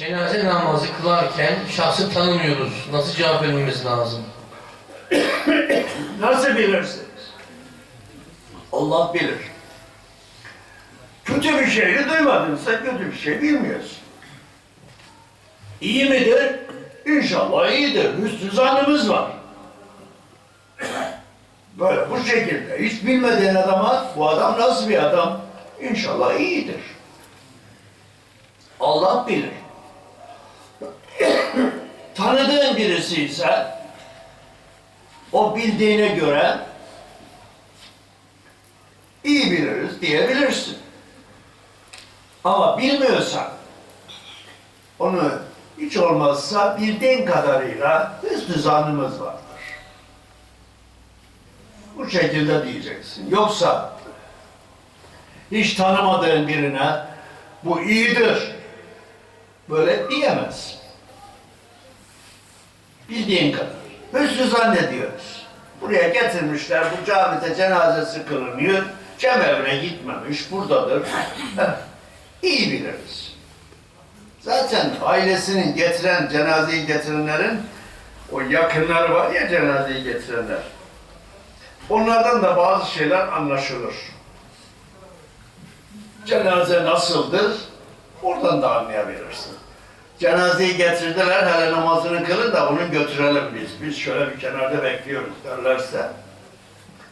Cenaze namazı kılarken şahsı tanımıyoruz. Nasıl cevap vermemiz lazım? Nasıl bilirsiniz? Allah bilir. Kötü bir şeyi duymadınsa kötü bir şey bilmiyorsun. İyi midir? İnşallah iyidir. Hüsnü zannımız var. Böyle bu şekilde. Hiç bilmediğin adama bu adam nasıl bir adam? İnşallah iyidir. Allah bilir. Tanıdığın birisi ise o bildiğine göre iyi biliriz diyebilirsin. Ama bilmiyorsan onu hiç olmazsa bildiğin kadarıyla hüsnü zannımız vardır. Bu şekilde diyeceksin. Yoksa hiç tanımadığın birine bu iyidir böyle diyemezsin. Bildiğin kadar. Hüsnü zannediyoruz. Buraya getirmişler, bu camide cenazesi kılınıyor. Cemevine gitmemiş, buradadır. İyi biliriz. Zaten ailesinin getiren, cenazeyi getirenlerin o yakınları var ya cenazeyi getirenler. Onlardan da bazı şeyler anlaşılır. Cenaze nasıldır? Oradan da anlayabilirsin. Cenazeyi getirdiler, hele namazını kılın da onu götürelim biz. Biz şöyle bir kenarda bekliyoruz derlerse,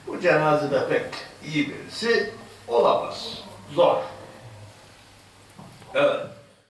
bu cenazede pek iyi birisi olamaz. Zor. Evet.